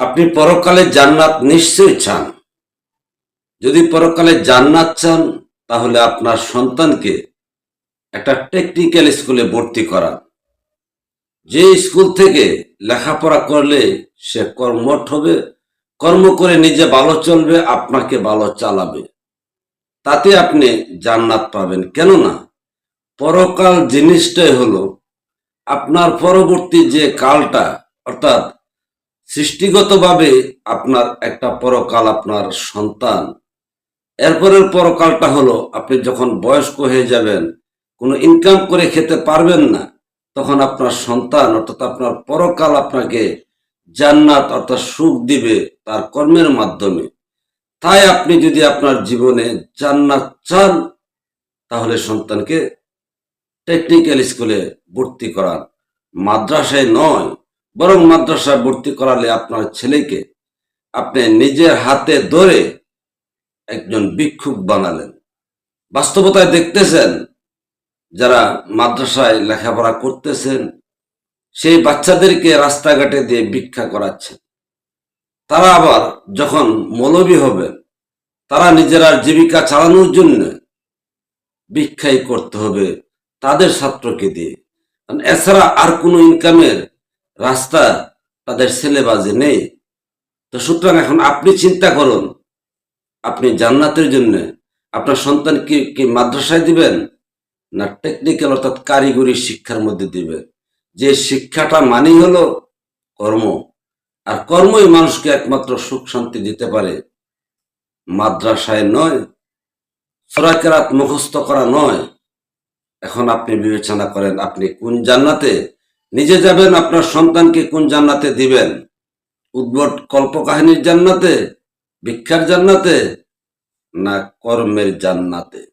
আপনি পরকালে জান্নাত নিশ্চয়ই চান। যদি পরকালে জান্নাত চান, তাহলে আপনার সন্তানকে একটা টেকনিক্যাল স্কুলে ভর্তি করান। যে স্কুল থেকে লেখাপড়া করলে সে কর্মঠ হবে, কর্ম করে নিজে ভালো চলবে, আপনাকে ভালো চালাবে। তাতে আপনি জান্নাত পাবেন। কেননা, পরকাল জিনিসটাই হলো, আপনার পরবর্তী যে কালটা, অর্থাৎ সৃষ্টিগতভাবে আপনার একটা পরকাল আপনার সন্তান। এরপরের পরকালটা হলো, আপনি যখন বয়স্ক হয়ে যাবেন, কোনো ইনকাম করে খেতে পারবেন না, তখন আপনার সন্তান অর্থাৎ আপনার পরকাল আপনাকে জান্নাত অর্থাৎ সুখ দিবে তার কর্মের মাধ্যমে। তাই আপনি যদি আপনার জীবনে জান্নাত চান, তাহলে সন্তানকে টেকনিক্যাল স্কুলে ভর্তি করান। মাদ্রাসায় নয় বরং মাদ্রাসায় ভর্তি করালে আপনার ছেলেকে আপনি নিজের হাতে ধরে একজন ভিক্ষুক বানালেন। বাস্তবতায় দেখতেছেন, যারা মাদ্রাসায় লেখাপড়া করতেছেন, সেই বাচ্চাদেরকে রাস্তাঘাটে দিয়ে ভিক্ষা করাচ্ছেন। তারা আবার যখন মৌলবী হবেন, তারা নিজেরা জীবিকা চালানোর জন্য ভিক্ষাই করতে হবে তাদের ছাত্রকে দিয়ে। এছাড়া আর কোনো ইনকামের রাস্তা তাদের ছেলেবাজে নেই। তো সুতরাং এখন আপনি চিন্তা করুন, আপনি জান্নাতের জন্য আপনার সন্তানকে কি কি মাদ্রাসায় দিবেন না টেকনিক্যাল অর্থাৎ কারিগরি শিক্ষার মধ্যে দিবেন যে শিক্ষাটা মানেই হলো কর্ম। আর কর্মই মানুষকে একমাত্র সুখ শান্তি দিতে পারে। মাদ্রাসায় নয়, সরাকেরাত মুখস্থ করা নয়। এখন আপনি বিবেচনা করেন, আপনি কোন জান্নাতে নিজে যাবেন, আপনার সন্তানকে কোন জান্নাতে দিবেন? উদ্ভট কল্পকাহিনীর জান্নাতে, ভিক্ষার জান্নাতে, না কর্মের জান্নাতে?